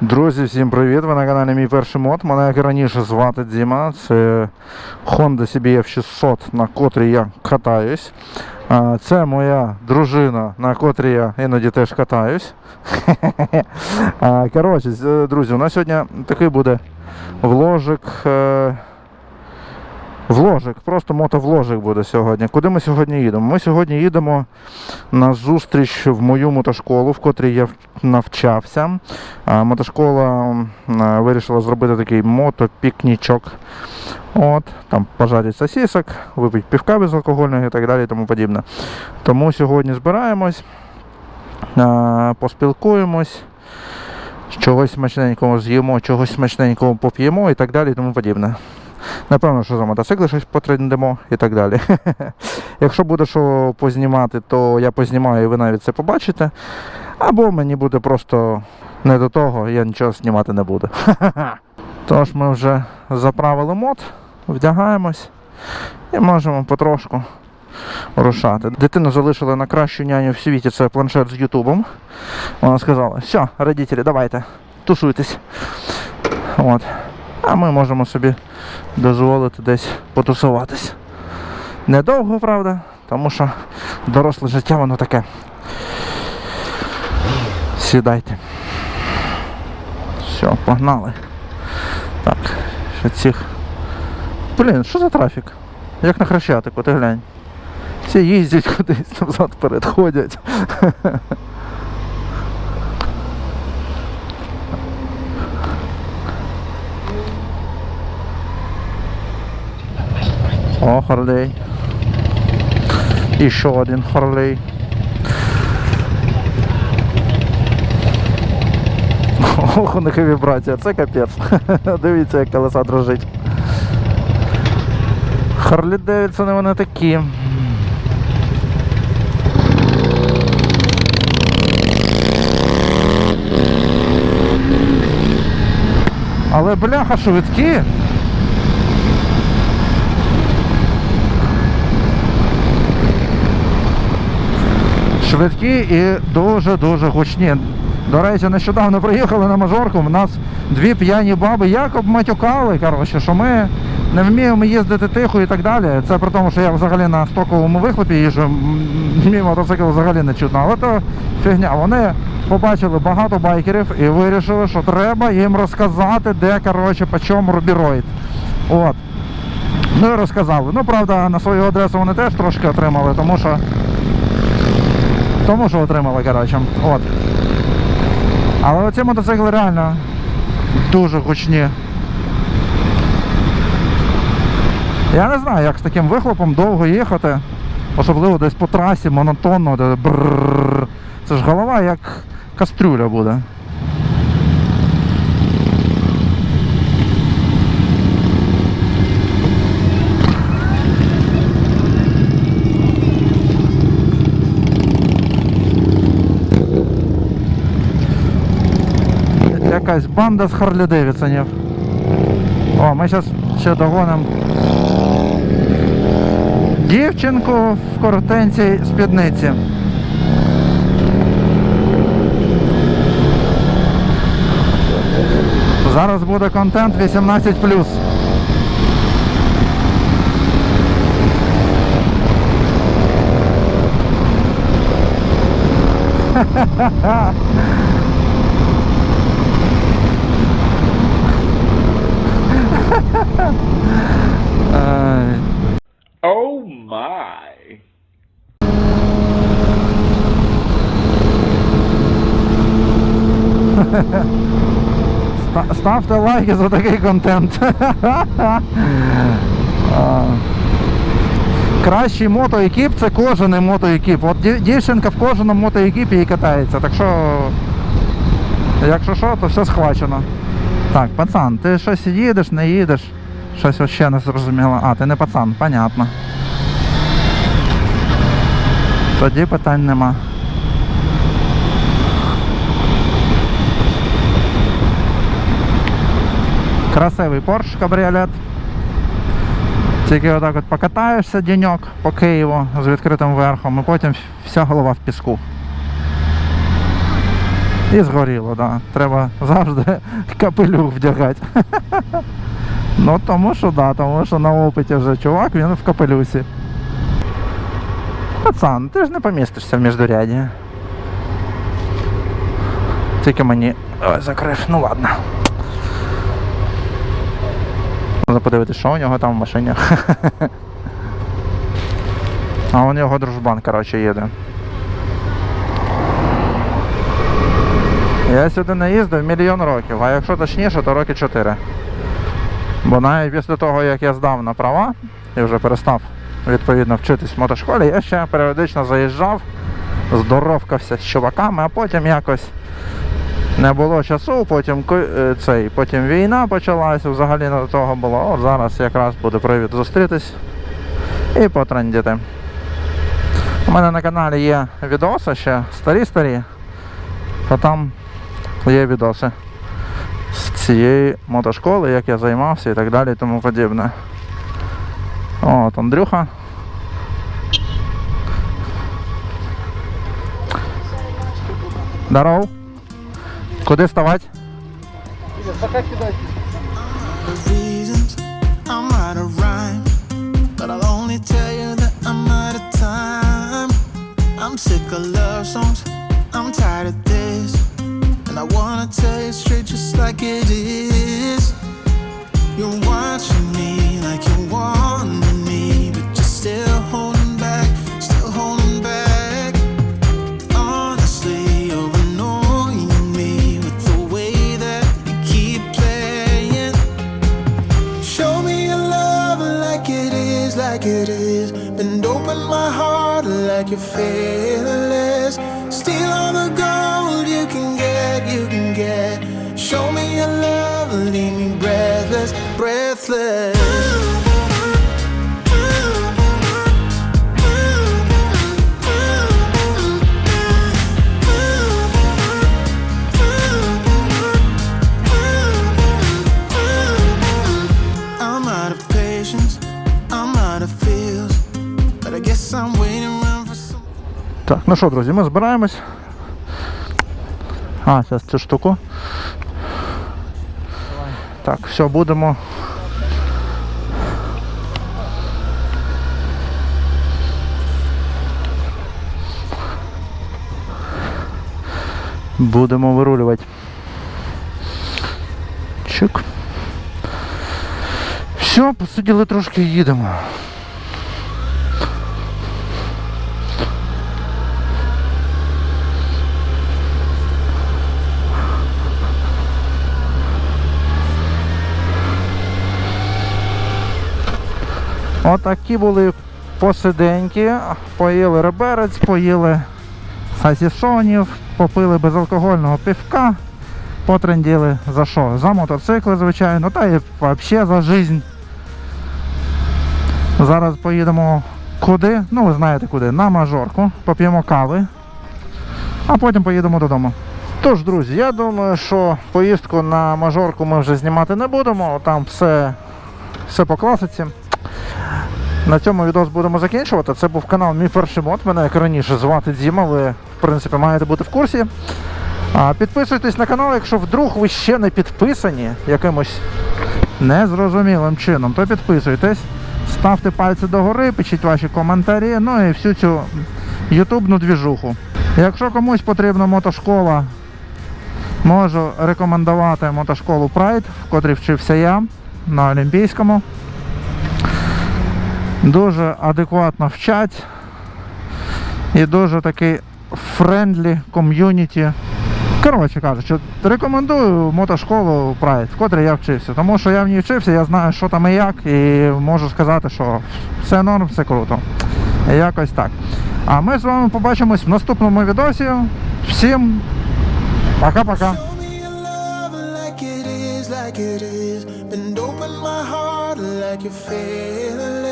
Друзі, всім привіт! Ви на каналі Мій перший мод. Мене як раніше звати Діма. Це Honda CBF 600, на котрій я катаюсь. Це моя дружина, на котрій я іноді теж катаюсь. Коротше, друзі, у нас сьогодні такий буде вложик. Вложик, просто мотовложик буде сьогодні. Куди ми сьогодні їдемо? Ми сьогодні їдемо на зустріч в мою мотошколу, в котрій я навчався. Мотошкола вирішила зробити такий мотопікнічок. От, там пожарить сосисок, випити півка безалкогольного і так далі і тому подібне. Тому сьогодні збираємось, поспілкуємось, чогось смачненького з'їмо, чогось смачненького поп'ємо і так далі і тому подібне. Напевно, що за мотоцикли щось потрендимо і так далі. Якщо буде що познімати, то я познімаю і ви навіть це побачите. Або мені буде просто не до того, я нічого знімати не буду. Тож ми вже заправили мод, вдягаємось і можемо потрошку рушати. Дитину залишили на кращу няню в світі, це планшет з Ютубом. Вона сказала, все, родителі, давайте, тусуйтесь. От. А ми можемо собі дозволити десь потусуватись. Недовго, правда, тому що доросле життя воно таке. Сідайте. Все, погнали. Так, ще цих. Блін, що за трафік? Як на хрещатику, ти глянь. Всі їздять кудись там ходять. О, Харлей. І ще один Харлей. Ох, у них і вібрація, це капець. Дивіться, як колеса дрожить. Харлі Девідсони вони такі. Але бляха швидкі. Швидкі і дуже-дуже гучні. До речі, нещодавно приїхали на мажорку, в нас дві п'яні баби як обматюкали, коротше, що ми не вміємо їздити тихо і так далі. Це при тому, що я взагалі на стоковому вихлопі їжджу, мій мотоцикл взагалі не чутно. Але то фігня. Вони побачили багато байкерів і вирішили, що треба їм розказати, де коротше, по чому рубіроїд. От. Ну і розказали. Ну, правда, на свою адресу вони теж трошки отримали, тому що. Тому що отримали, коротше. От. Але оці мотоцикли реально дуже гучні. Я не знаю, як з таким вихлопом довго їхати, особливо десь по трасі монотонно, де брррр. Це ж голова як кастрюля буде. Якась банда з Харлі Девідсонів. О, ми зараз ще догонимо дівчинку в коротенцій спідниці. Зараз буде контент 18. Ай. Oh my. Ставте лайки за такий контент. Кращий мотоекіп це кожаний мотоекіп. От дівчинка в кожаному мотоекіпі і катається. Так що, якщо що, то все схвачено. Так, пацан, ти щось їдеш, не їдеш? Щось вообще не зрозуміло. А, ти не пацан, понятно. Тоді питань нема. Красивий Porsche кабріолет. Тільки отак от покатаєшся деньок по Києву з відкритим верхом, і потім вся голова в піску. І згоріло, да. Треба завжди капелюх вдягати. Ну тому що да, тому що на опиті вже чувак, він в капелюсі. Пацан, ти ж не помістишся в міждуряді. Тільки мені. Ой, закрив, ну ладно. Можна подивитися, що у нього там в машині. А у нього дружбан, коротше, їде. Я сюди не їздив мільйон років, а якщо точніше, то роки 4. Бо навіть після того, як я здав на права і вже перестав відповідно вчитись в мотошколі, я ще періодично заїжджав, здоровкався з чуваками, а потім якось не було часу, потім е, цей, потім війна почалася, взагалі до того було. От зараз якраз буде привід зустрітись і потрендіти. У мене на каналі є відоси ще старі-старі, то там є відоси з цієї мотошколи, як я займався і так далі і тому подібне. От Андрюха. Здоров. Куди ставати? you that I'm sick of love songs, I'm tired of and I wanna tell you straight just like it is. You're watching me like you wanted me, but you're still holding back, still holding back. Honestly, you're annoying me with the way that you keep playing. Show me your love like it is, like it is. Bend open my heart like you're. Ну що, друзі, ми збираємось. А, зараз цю штуку. Так, все, будемо. Будемо вирулювати. Чик. Все, посиділи трошки їдемо. Отакі були посиденьки, поїли реберець, поїли сасісонів, попили безалкогольного пивка, потренділи за що? За мотоцикли, звичайно, та і взагалі за життя. Зараз поїдемо куди? Ну, ви знаєте куди, на мажорку, поп'ємо кави, а потім поїдемо додому. Тож, друзі, я думаю, що поїздку на мажорку ми вже знімати не будемо, там все, все по класиці. На цьому відос будемо закінчувати. Це був канал Мій перший мод. Мене як раніше звати Діма. Ви, в принципі, маєте бути в курсі. Підписуйтесь на канал, якщо вдруг ви ще не підписані якимось незрозумілим чином, то підписуйтесь, ставте пальці догори, пишіть ваші коментарі, ну і всю цю ютубну двіжуху. Якщо комусь потрібна мотошкола, можу рекомендувати мотошколу Pride, в котрій вчився я на Олімпійському. Дуже адекватно вчать і дуже такий френдлі ком'юніті. Коротше кажучи, рекомендую мотошколу Pride, в котрій я вчився. Тому що я в ній вчився, я знаю, що там і як, і можу сказати, що все норм, все круто. Якось так. А ми з вами побачимось в наступному відосі. Всім пока-пока. Like it is. Bend open my heart like you're fearless.